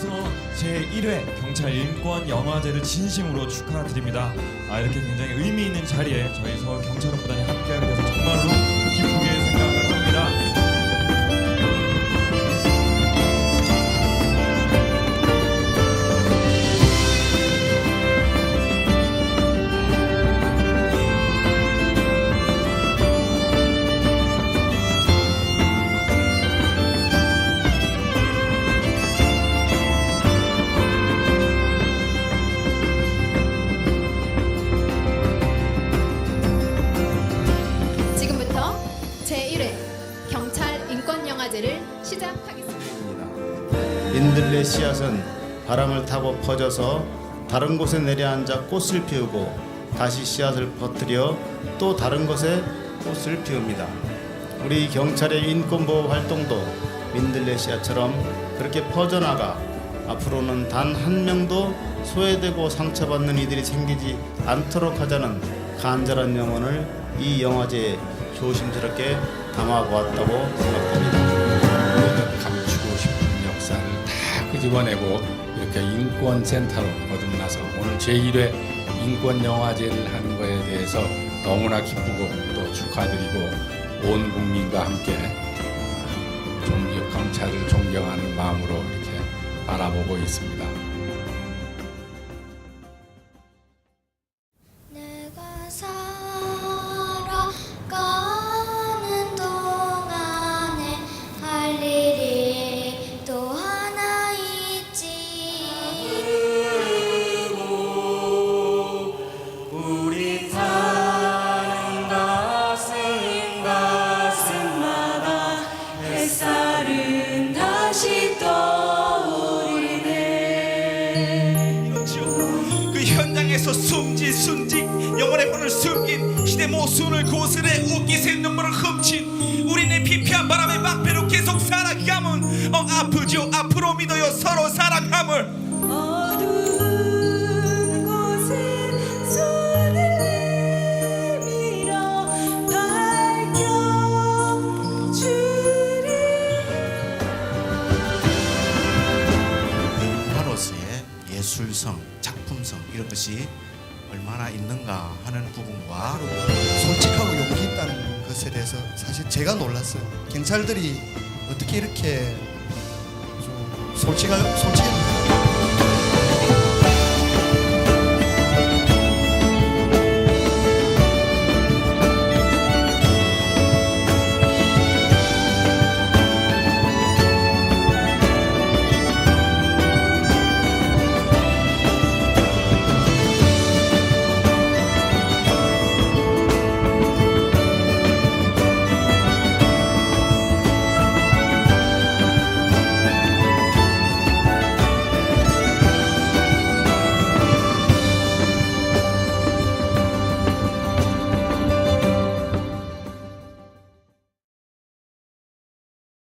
앞서 제1회 경찰 인권 영화제를 진심으로 축하드립니다. 아, 이렇게 굉장히 의미 있는 자리에 저희 서울 경찰원보단이 함께하게 돼서 정말로 시작하겠습니다. 민들레 씨앗은 바람을 타고 퍼져서 다른 곳에 내려앉아 꽃을 피우고 다시 씨앗을 퍼뜨려 또 다른 곳에 꽃을 피웁니다. 우리 경찰의 인권보호 활동도 민들레 씨앗처럼 그렇게 퍼져나가 앞으로는 단 한 명도 소외되고 상처받는 이들이 생기지 않도록 하자는 간절한 영혼을 이 영화제에 조심스럽게 담아보았다고 생각됩니다. 감추고 싶은 역사를 다 끄집어내고 이렇게 인권센터로 거듭나서 오늘 제1회 인권영화제를 하는 거에 대해서 너무나 기쁘고 또 축하드리고 온 국민과 함께 존경, 경찰을 존경하는 마음으로 이렇게 바라보고 있습니다. 그 현장에서 숨진 순직 영혼의 혼을 숨긴 시대 모순을 고스레 웃기새 눈물을 훔친 우리는 피폐한 바람의 막배로 계속 살아감은 어 아프죠 앞으로 믿어요. 서로 사랑함을 예술성, 작품성 이런 것이 얼마나 있는가 하는 부분과 솔직하고 용기 있다는 것에 대해서 사실 제가 놀랐어요. 경찰들이 어떻게 이렇게 좀 솔직하, 솔직해